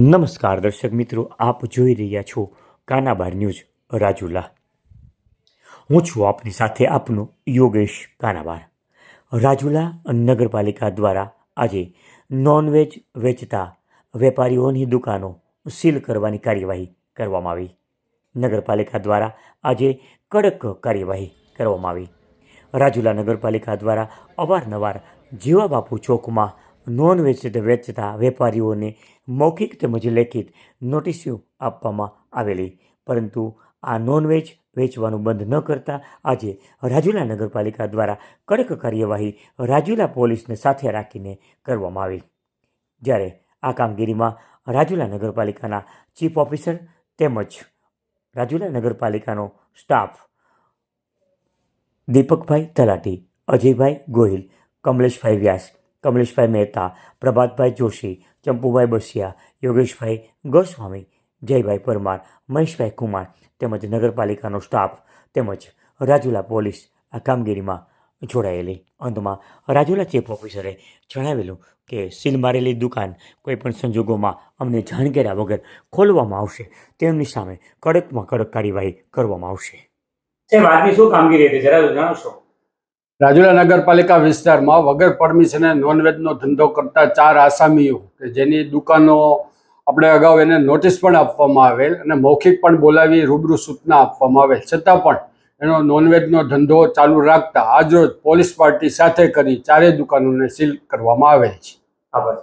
નમસ્કાર દર્શક મિત્રો, આપ જોઈ રહ્યા છો કાનાબાર ન્યૂઝ રાજુલા. હું છું આપની સાથે આપનો યોગેશ કાનાબાર. રાજુલા નગરપાલિકા દ્વારા આજે નોનવેજ વેચતા વેપારીઓની દુકાનો સીલ કરવાની કાર્યવાહી કરવામાં આવી. નગરપાલિકા દ્વારા આજે કડક કાર્યવાહી કરવામાં આવી. રાજુલા નગરપાલિકા દ્વારા અવારનવાર જીવા બાપુ ચોકમાં નોન વેચતા વેચતા વેપારીઓને મૌખિક તેમજ લેખિત નોટિસો આપવામાં આવેલી. પરંતુ આ નોનવેજ વેચવાનું બંધ ન કરતા આજે રાજુલા નગરપાલિકા દ્વારા કડક કાર્યવાહી રાજુલા પોલીસને સાથે રાખીને કરવામાં આવી. જ્યારે આ કામગીરીમાં રાજુલા નગરપાલિકાના ચીફ ઓફિસર તેમજ રાજુલા નગરપાલિકાનો સ્ટાફ દીપકભાઈ તલાટી, અજયભાઈ ગોહિલ, કમલેશભાઈ વ્યાસ કમલેશભાઈ મહેતા, પ્રભાતભાઈ જોશી, ચંપુભાઈ બસિયા, યોગેશભાઈ ગોસ્વામી, જયભાઈ પરમાર, મહેશભાઈ કુમાર તેમજ નગરપાલિકાનો સ્ટાફ તેમજ રાજુલા પોલીસ આ કામગીરીમાં જોડાયેલી. અંતમાં રાજુલા ચીફ ઓફિસરે જણાવેલું કે સીલ મારેલી દુકાન કોઈપણ સંજોગોમાં અમને જાણ કર્યા વગર ખોલવામાં આવશે. તેમની સામે કડકમાં કડક કાર્યવાહી કરવામાં આવશે. શું કામગીરી હતી? જણાવશો. રાજુલા નગરપાલિકા વિસ્તારમાં વગર પરમિશને નોનવેજનો ધંધો કરતા ચાર આસામીઓ કે જેની દુકાનો આપણે અગાઉ એને નોટિસ પણ આપવામાં આવેલ અને મૌખિક પણ બોલાવી રૂબરૂ સૂચના આપવામાં આવેલ. છતાં પણ એનો નોનવેજનો ધંધો ચાલુ રાખતા આજરોજ પોલીસ પાર્ટી સાથે કરી ચારેય દુકાનોને સીલ કરવામાં આવેલ છે. આભાર.